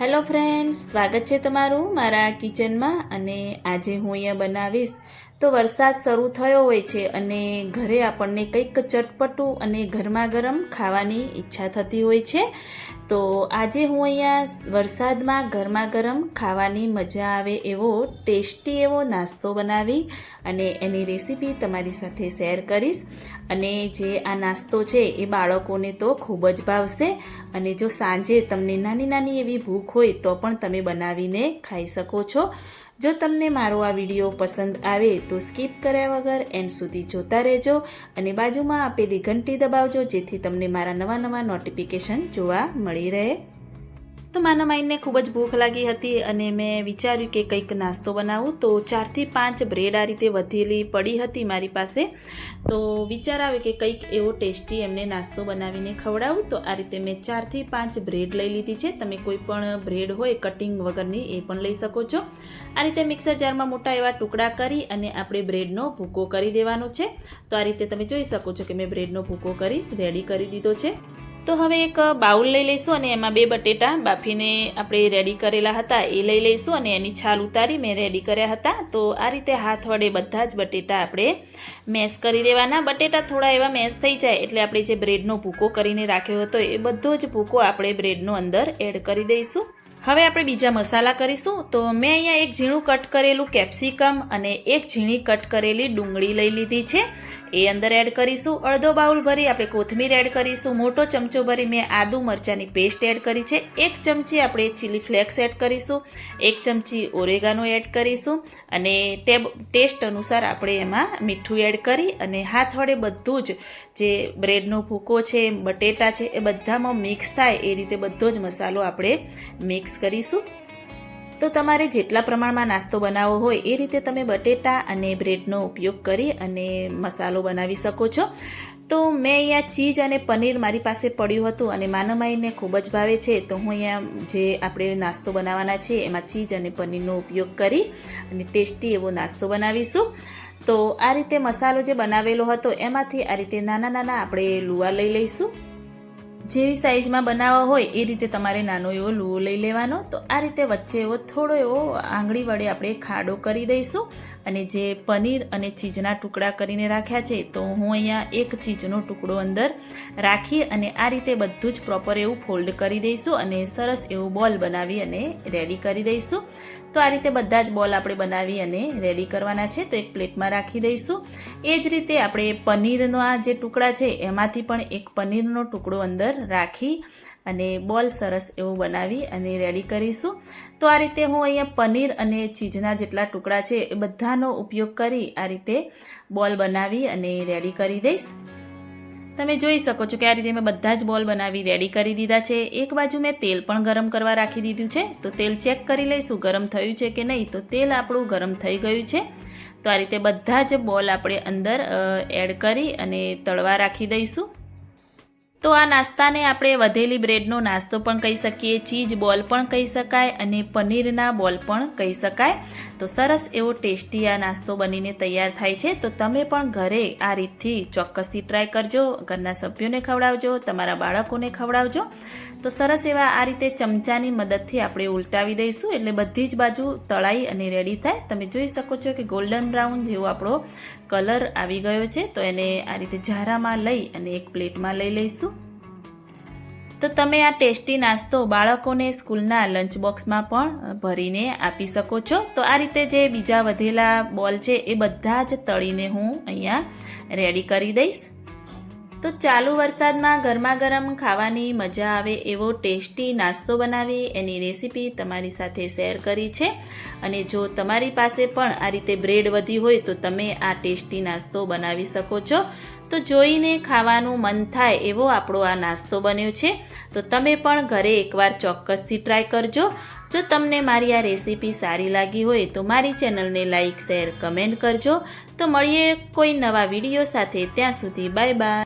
Hello friends સ્વાગત છે તમારું મારા કિચનમાં અને આજે હું અહીંયા બનાવીશ તો વરસાદ શરૂ થયો હોય છે અને ઘરે આપણને કંઈક ચટપટું અને ગરમા ગરમ ખાવાની ઈચ્છા થતી હોય છે. તો આજે હું અહીંયા વરસાદમાં ગરમા ગરમ ખાવાની મજા આવે એવો ટેસ્ટી એવો નાસ્તો બનાવી અને એની રેસીપી તમારી સાથે શેર કરીશ. અને જે આ નાસ્તો છે એ બાળકોને તો ખૂબ જ ભાવશે અને જો સાંજે તમને નાની નાની એવી ભૂખ હોય તો પણ તમે બનાવીને ખાઈ શકો છો. જો તમને મારો આ વીડિયો પસંદ આવે તો સ્કીપ કર્યા વગર એન્ડ સુધી જોતા રહેજો અને બાજુમાં આપેલી ઘંટી દબાવજો જેથી તમને મારા નવા નવા નોટિફિકેશન જોવા મળી રહે. તો મારા માઇન્ડને ખૂબ જ ભૂખ લાગી હતી અને મેં વિચાર્યું કે કંઈક નાસ્તો બનાવું. તો ચારથી પાંચ બ્રેડ આ રીતે વધેલી પડી હતી મારી પાસે. તો વિચાર આવે કે કંઈક એવો ટેસ્ટી એમને નાસ્તો બનાવીને ખવડાવું. તો આ રીતે મેં ચારથી પાંચ બ્રેડ લઈ લીધી છે. તમે કોઈ પણ બ્રેડ હોય, કટિંગ વગરની, એ પણ લઈ શકો છો. આ રીતે મિક્સર જારમાં મોટા એવા ટુકડા કરી અને આપણે બ્રેડનો ભૂકો કરી દેવાનો છે. તો આ રીતે તમે જોઈ શકો છો કે મેં બ્રેડનો ભૂકો કરી, રેડી કરી દીધો છે. તો હવે એક બાઉલ લઈ લઈશું અને એમાં બે બટેટા બાફીને આપણે રેડી કરેલા હતા એ લઈ લઈશું અને એની છાલ ઉતારી મેં રેડી કર્યા હતા. તો આ રીતે હાથ વડે બધા જ બટેટા આપણે મેશ કરી દેવાના. બટેટા થોડા એવા મેશ થઈ જાય એટલે આપણે જે બ્રેડનો ભૂકો કરીને રાખ્યો હતો એ બધો જ ભૂકો આપણે બ્રેડનો અંદર એડ કરી દઈશું. હવે આપણે બીજા મસાલા કરીશું. તો મેં અહીંયા એક ઝીણું કટ કરેલું કેપ્સિકમ અને એક ઝીણી કટ કરેલી ડુંગળી લઈ લીધી છે. એ અંદર એડ કરીશું. અડધો બાઉલ ભરી આપણે કોથમીર એડ કરીશું. મોટો ચમચો ભરી મેં આદુ મરચાંની પેસ્ટ એડ કરી છે. એક ચમચી આપણે ચીલી ફ્લેક્સ એડ કરીશું. એક ચમચી ઓરેગાનો એડ કરીશું. અને ટેબ, ટેસ્ટ અનુસાર આપણે એમાં મીઠું એડ કરી અને હાથ વડે બધું જ જે બ્રેડનો ભૂકો છે, બટેટા છે, એ બધામાં મિક્સ થાય. એ રીતે બધો જ મસાલો આપણે મિક્સ કરીશું. તો તમારે જેટલા પ્રમાણમાં નાસ્તો બનાવવો હોય એ રીતે તમે બટેટા અને બ્રેડનો ઉપયોગ કરી અને મસાલો બનાવી શકો છો. તો મેં અહીંયા ચીઝ અને પનીર મારી પાસે પડ્યું હતું અને માનમાઈને ખૂબ જ ભાવે છે. તો હું અહીંયા જે આપણે નાસ્તો બનાવવાના છે એમાં ચીઝ અને પનીરનો ઉપયોગ કરી અને ટેસ્ટી એવો નાસ્તો બનાવીશું. તો આ રીતે મસાલો જે બનાવેલો હતો એમાંથી આ રીતે નાના નાના આપણે લુવા લઈ લઈશું. જેવી સાઇઝમાં બનાવવા હોય એ રીતે તમારે નાનો એવો લૂવો લઈ લેવાનો. તો આ રીતે વચ્ચે એવો થોડો એવો આંગળી વડે આપણે ખાડો કરી દઈશું. અને જે પનીર અને ચીજના ટુકડા કરીને રાખ્યા છે, તો હું અહીંયા એક ચીજનો ટુકડો અંદર રાખી અને આ રીતે બધું જ પ્રોપર એવું ફોલ્ડ કરી દઈશું અને સરસ એવું બોલ બનાવી અને રેડી કરી દઈશું. તો આ રીતે બધા જ બોલ આપણે બનાવી અને રેડી કરવાના છે, તો એક પ્લેટમાં રાખી દઈશું. એ જ રીતે આપણે પનીરના જે ટુકડા છે, એમાંથી પણ એક પનીરનો ટુકડો રાખી અને બોલ સરસ એવું બનાવી અને રેડી કરીશું. તો આ રીતે હું અહીંયા પનીર અને ચીઝના જેટલા ટુકડા છે એ બધાનો ઉપયોગ કરી આ રીતે બોલ બનાવી અને રેડી કરી દઈશ. તમે જોઈ શકો છો કે આ રીતે મેં બધા જ બોલ બનાવી રેડી કરી દીધા છે. એક બાજુ મેં તેલ પણ ગરમ કરવા રાખી દીધું છે. તો તેલ ચેક કરી લઈશું ગરમ થયું છે કે નહીં. તો તેલ આપણું ગરમ થઈ ગયું છે. તો આ રીતે બધા જ બોલ આપણે અંદર એડ કરી અને તળવા રાખી દઈશું. તો આ નાસ્તાને આપણે વધેલી બ્રેડનો નાસ્તો પણ કહી શકીએ, ચીઝ બોલ પણ કહી શકાય અને પનીરના બોલ પણ કહી શકાય. તો સરસ એવો ટેસ્ટી આ નાસ્તો બનીને તૈયાર થાય છે. તો તમે પણ ઘરે આ રીતથી ચોક્કસથી ટ્રાય કરજો. ઘરના સભ્યોને ખવડાવજો, તમારા બાળકોને ખવડાવજો. તો સરસ એવા આ રીતે ચમચાની મદદથી આપણે ઉલટાવી દઈશું. એટલે બધી જ બાજુ તળાઈ અને રેડી થાય. તમે જોઈ શકો છો કે ગોલ્ડન બ્રાઉન જેવો આપણો કલર આવી ગયો છે. તો એને આ રીતે ઝારામાં લઈ અને એક પ્લેટમાં લઈ લઈશું. તો તમે આ ટેસ્ટી નાસ્તો બાળકોને સ્કૂલના લંચ બોક્સમાં પણ ભરીને આપી શકો છો. તો આ રીતે જે બીજા વધેલા બોલ છે એ બધા જ તળીને હું અહીંયા રેડી કરી દઈશ. તો ચાલુ વરસાદમાં ગરમા ગરમ ખાવાની મજા આવે એવો ટેસ્ટી નાસ્તો બનાવી એની રેસીપી તમારી સાથે શેર કરી છે. અને જો તમારી પાસે પણ આ રીતે બ્રેડ વધી હોય તો તમે આ ટેસ્ટી નાસ્તો બનાવી શકો છો. તો જોઈને ખાવાનું મન થાય એવો આપણો આ નાસ્તો બન્યો છે. તો તમે પણ ઘરે એકવાર ચોક્કસથી ટ્રાય કરજો. જો તમને મારી આ રેસીપી સારી લાગી હોય તો મારી ચેનલને લાઇક શેર કમેન્ટ કરજો. તો મળીએ કોઈ નવા વીડિયો સાથે. ત્યાં સુધી બાય બાય